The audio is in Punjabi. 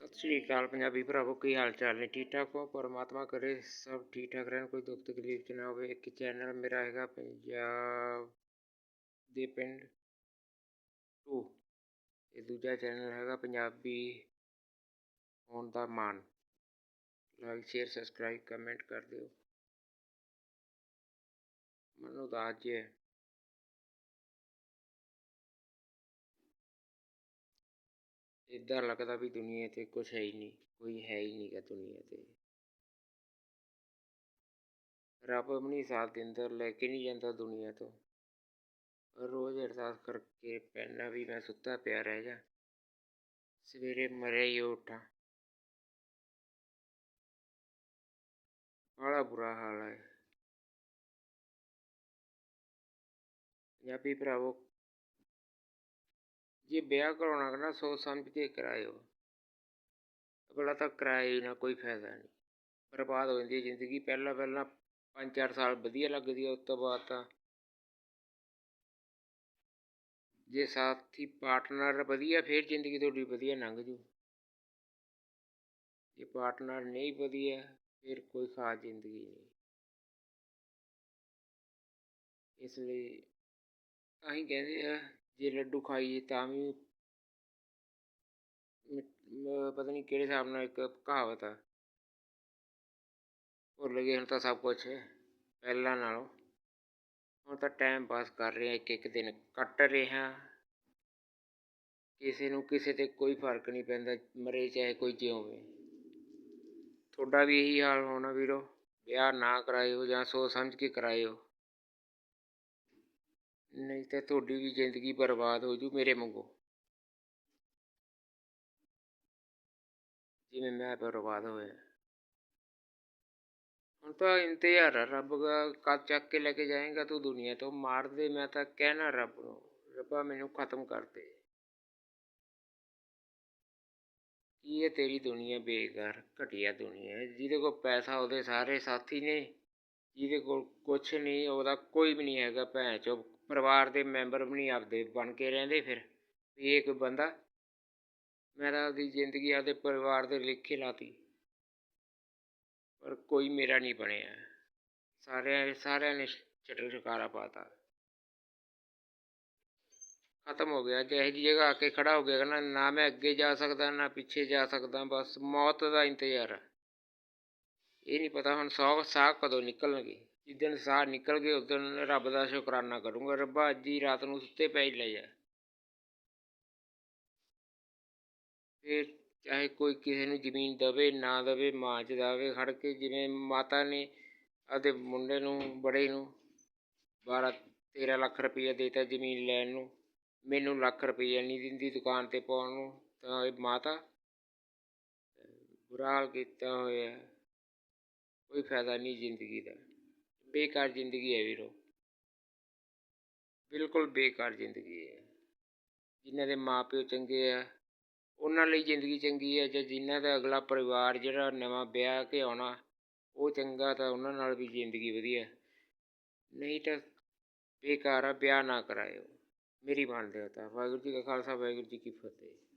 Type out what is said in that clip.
ਸਤਿ ਸ਼੍ਰੀ ਅਕਾਲ ਪੰਜਾਬੀ ਭਰਾਵੋ, ਕੀ ਹਾਲ ਚਾਲ ਨੇ? ਠੀਕ ਠਾਕ ਹੋ? ਪਰਮਾਤਮਾ ਕਰੇ ਸਭ ਠੀਕ ਠਾਕ ਰਹਿਣ, ਕੋਈ ਦੁੱਖ ਤਕਲੀਫ ਚ ਨਾ ਹੋਵੇ। ਇੱਕ ਚੈਨਲ ਮੇਰਾ ਹੈਗਾ ਪੰਜਾਬ ਦੇ ਪਿੰਡ ਟੂ। ਤੇ ਦੂਜਾ ਚੈਨਲ ਹੈਗਾ ਪੰਜਾਬੀ ਹੋਣ ਦਾ ਮਾਣ। ਲਾਈਕ ਸ਼ੇਅਰ ਸਬਸਕ੍ਰਾਈਬ ਕਮੈਂਟ ਕਰ ਦਿਓ। ਮੈਨੂੰ ਤਾਂ ਜੇ ਇਦਾਂ ਲੱਗਦਾ ਵੀ ਦੁਨੀਆ ਤੇ ਕੁਝ ਹੈ ਹੀ ਨਹੀਂ, ਕੋਈ ਹੈ ਹੀ ਨਹੀਂਗਾ ਦੁਨੀਆ ਤੇ। ਰੱਬ ਵੀ ਨਹੀਂ ਸਾਥ ਦਿੰਦਾ, ਲੈ ਕੇ ਨਹੀਂ ਜਾਂਦਾ ਦੁਨੀਆ ਤੋਂ। ਰੋਜ਼ ਅਰਦਾਸ ਕਰਕੇ ਪੈਣਾ ਵੀ ਮੈਂ ਸੁੱਤਾ ਪਿਆ ਰਹਿ ਜਾ। ਸਵੇਰੇ ਮਰਿਆ ਹੀ ਉੱਠਾਂ। ਬੜਾ ਬੁਰਾ ਹਾਲ ਹੈ। ਪੰਜਾਬੀ ਭਰਾਵੋ ਜੇ ਵਿਆਹ ਕਰਾਉਣਾ ਨਾ, ਸੋਚ ਸਮਝ ਕੇ ਕਰਾਇਓ। ਅਗਲਾ ਤਾਂ ਕਿਰਾਏ ਹੀ ਨਾ ਕੋਈ ਫਾਇਦਾ ਨਹੀਂ। ਬਰਬਾਦ ਹੋ ਜਾਂਦੀ ਹੈ ਜ਼ਿੰਦਗੀ। ਪਹਿਲਾਂ ਪਹਿਲਾਂ ਪੰਜ ਚਾਰ ਸਾਲ ਵਧੀਆ ਲੱਗਦੀ ਹੈ, ਉਸ ਤੋਂ ਬਾਅਦ ਤਾਂ ਜੇ ਸਾਥੀ, ਪਾਰਟਨਰ ਵਧੀਆ, ਫਿਰ ਜ਼ਿੰਦਗੀ ਤੁਹਾਡੀ ਵਧੀਆ ਲੰਘ ਜੂ। ਜੇ ਪਾਰਟਨਰ ਨਹੀਂ ਵਧੀਆ, ਫਿਰ ਕੋਈ ਖਾਸ ਜ਼ਿੰਦਗੀ ਨਹੀਂ। ਇਸ ਲਈ ਅਸੀਂ ਕਹਿੰਦੇ ਆ ਜੇ ਲੱਡੂ ਖਾਈਏ ਤਾਂ ਵੀ ਪਤਾ ਨਹੀਂ ਕਿਹੜੇ ਹਿਸਾਬ ਨਾਲ ਇੱਕ ਕਹਾਵਤ ਆ। ਭੁੱਲ ਗਏ ਹੁਣ ਤਾਂ ਸਭ ਕੁਝ ਪਹਿਲਾਂ ਨਾਲੋਂ। ਹੁਣ ਤਾਂ ਟਾਈਮ ਪਾਸ ਕਰ ਰਹੇ ਇੱਕ ਇੱਕ ਦਿਨ ਕੱਟ ਰਿਹਾ। ਕਿਸੇ ਨੂੰ ਕਿਸੇ ਤੇ ਕੋਈ ਫ਼ਰਕ ਨਹੀਂ ਪੈਂਦਾ, ਮਰੇ ਚਾਹੇ ਕੋਈ ਜਿਉਵੇ ਤੁਹਾਡਾ ਵੀ ਇਹੀ ਹਾਲ ਹੋਣਾ ਵੀਰੋ, ਵਿਆਹ ਨਾ ਕਰਾਇਓ ਜਾਂ ਸੋਚ ਸਮਝ ਕੇ ਕਰਾਇਓ। ਨਹੀਂ ਤਾਂ ਤੁਹਾਡੀ ਵੀ ਜ਼ਿੰਦਗੀ ਬਰਬਾਦ ਹੋ ਜੂ ਮੇਰੇ ਵਾਂਗੂ। ਜਿਵੇਂ ਮੈਂ ਬਰਬਾਦ ਹੋਇਆ। ਹੁਣ ਤਾਂ ਇੰਤਜ਼ਾਰ ਆ ਰੱਬ ਦਾ ਕਦ ਚੱਕ ਕੇ ਲੈ ਕੇ ਜਾਏਗਾ ਤੂੰ ਦੁਨੀਆ ਤੋਂ, ਮਾਰ ਦੇ, ਮੈਂ ਤਾਂ ਕਹਿਣਾ ਰੱਬ ਨੂੰ, ਰੱਬਾ ਮੈਨੂੰ ਖਤਮ ਕਰ ਦੇ। ਕੀ ਇਹ ਤੇਰੀ ਦੁਨੀਆ ਬੇਕਾਰ, ਘਟੀਆ ਦੁਨੀਆ ਜਿਹਦੇ ਕੋਲ ਪੈਸਾ ਉਹਦੇ ਸਾਰੇ ਸਾਥੀ ਨੇ, ਜਿਹਦੇ ਕੋਲ ਕੁਛ ਨਹੀਂ, ਉਹਦਾ ਕੋਈ ਵੀ ਨਹੀਂ ਹੈਗਾ, ਭੈਣ ਚੋ ਪਰਿਵਾਰ ਦੇ ਮੈਂਬਰ ਵੀ ਨਹੀਂ ਆਪਦੇ ਬਣ ਕੇ ਰਹਿੰਦੇ ਫਿਰ, ਵੀ ਇਹ ਕੋਈ ਬੰਦਾ ਮੈਂ ਤਾਂ ਆਪਦੀ ਜ਼ਿੰਦਗੀ ਆਪਦੇ ਪਰਿਵਾਰ ਦੇ ਲਿਖੇ ਲਾਤੀ। ਪਰ ਕੋਈ ਮੇਰਾ ਨਹੀਂ ਬਣਿਆ। ਸਾਰਿਆਂ ਸਾਰਿਆਂ ਨੇ ਚਟਲ ਚਕਾਰਾ ਪਾਤਾ ਖਤਮ ਹੋ ਗਿਆ। ਜੇ ਇਹੋ ਜਿਹੀ ਜਗ੍ਹਾ ਆ ਕੇ ਖੜਾ ਹੋ ਗਿਆ ਕਹਿੰਦਾ, ਨਾ ਮੈਂ ਅੱਗੇ ਜਾ ਸਕਦਾ, ਨਾ ਪਿੱਛੇ ਜਾ ਸਕਦਾ, ਬਸ ਮੌਤ ਦਾ ਇੰਤਜ਼ਾਰ ਇਹ ਨਹੀਂ ਪਤਾ ਹੁਣ ਸੌ, ਸਾਹ ਕਦੋਂ ਨਿਕਲਣਗੇ। ਜਿੱਦਣ ਸਾਹ ਨਿਕਲ ਗਏ ਉਸ ਰੱਬ ਦਾ ਸ਼ੁਕਰਾਨਾ ਕਰੂੰਗਾ। ਰੱਬਾ, ਅੱਜ ਹੀ ਰਾਤ ਨੂੰ ਸੁੱਤੇ ਪੈ ਹੀ ਲੈ ਜਾ। ਫਿਰ ਚਾਹੇ ਕੋਈ ਕਿਸੇ ਨੂੰ ਜ਼ਮੀਨ ਦਵੇ, ਨਾ ਦਵੇ, ਮਾਂ ਚ ਦਾਵੇ, ਖੜ ਕੇ ਜਿਵੇਂ ਮਾਤਾ ਨੇ ਆਪਦੇ ਮੁੰਡੇ ਨੂੰ, ਬੜੇ ਨੂੰ ਬਾਰਾਂ, ਤੇਰਾਂ ਲੱਖ ਰੁਪਈਆ ਦੇਤਾ ਜ਼ਮੀਨ ਲੈਣ ਨੂੰ। ਮੈਨੂੰ ਲੱਖ ਰੁਪਈਆ ਨਹੀਂ ਦਿੰਦੀ ਦੁਕਾਨ ਤੇ ਪਾਉਣ ਨੂੰ, ਤਾਂ ਇਹ ਮਾਤਾ ਬੁਰਾ ਹਾਲ ਕੀਤਾ ਹੋਇਆ। ਕੋਈ ਫਾਇਦਾ ਨਹੀਂ ਜ਼ਿੰਦਗੀ ਦਾ। ਬੇਕਾਰ ਜ਼ਿੰਦਗੀ ਹੈ ਵੀਰੋ। ਬਿਲਕੁਲ ਬੇਕਾਰ ਜ਼ਿੰਦਗੀ ਹੈ। ਜਿਨ੍ਹਾਂ ਦੇ ਮਾਪਿਓ ਚੰਗੇ ਆ, ਉਹਨਾਂ ਲਈ ਜ਼ਿੰਦਗੀ ਚੰਗੀ ਹੈ ਜਾਂ ਜਿਨ੍ਹਾਂ ਦਾ ਅਗਲਾ ਪਰਿਵਾਰ ਜਿਹੜਾ ਨਵਾਂ ਵਿਆਹ ਕੇ ਆਉਣਾ, ਉਹ ਚੰਗਾ ਤਾਂ ਉਹਨਾਂ ਨਾਲ ਵੀ ਜ਼ਿੰਦਗੀ ਵਧੀਆ। ਨਹੀਂ ਤਾਂ ਬੇਕਾਰ ਆ, ਵਿਆਹ ਨਾ ਕਰਾਇਓ। ਮੇਰੀ ਮੰਨਦੇ ਹੋ ਤਾਂ। ਵਾਹਿਗੁਰੂ ਜੀ ਕਾ ਖਾਲਸਾ, ਵਾਹਿਗੁਰੂ ਜੀ ਕੀ ਫਤਿਹ।